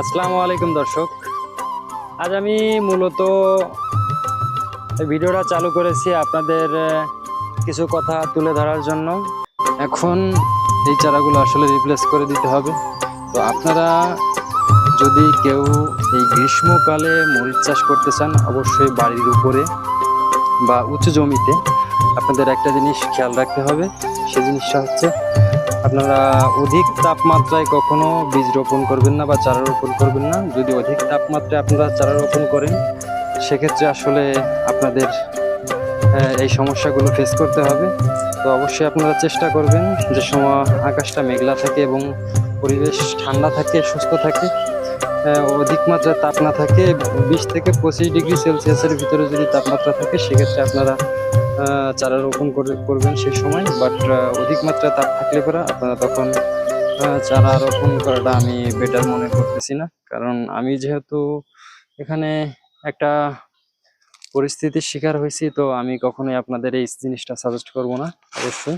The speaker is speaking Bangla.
আসসালামু আলাইকুম দর্শক। আজ আমি মূলত ভিডিওটা চালু করেছি আপনাদের কিছু কথা তুলে ধরার জন্য। এখন এই চারাগুলো আসলে রিপ্লেস করে দিতে হবে। তো আপনারা যদি কেউ এই গ্রীষ্মকালে মরিচ চাষ করতে চান, অবশ্যই বাড়ির উপরে বা উঁচু জমিতে আপনাদের একটা জিনিস খেয়াল রাখতে হবে। সেই জিনিসটা হচ্ছে আপনারা অধিক তাপমাত্রায় কখনো বীজ রোপণ করবেন না বা চারা রোপণ করবেন না। যদি অধিক তাপমাত্রায় আপনারা চারা রোপণ করেন, সেক্ষেত্রে আসলে আপনাদের এই সমস্যাগুলো ফেস করতে হবে। তো অবশ্যই আপনারা চেষ্টা করবেন যে সময় আকাশটা মেঘলা থাকে এবং পরিবেশ ঠান্ডা থাকে, সুস্থ থাকে। অধিক মাত্রায় তাপ না থাকে, বিশ থেকে পঁচিশ ডিগ্রি সেলসিয়াসের ভিতরে যদি তাপমাত্রা থাকে, সেক্ষেত্রে আপনারা চারা রোপণ করে- করবেন সেই সময়। বাট অধিক মাত্রায় তাপ থাকলে পরে আপনারা তখন চারা রোপণ করাটা আমি বেটার মনে করতেছি না। কারণ আমি যেহেতু এখানে একটা পরিস্থিতির শিকার হয়েছি, তো আমি কখনোই আপনাদের এই জিনিসটা সাজেস্ট করব না, অবশ্যই।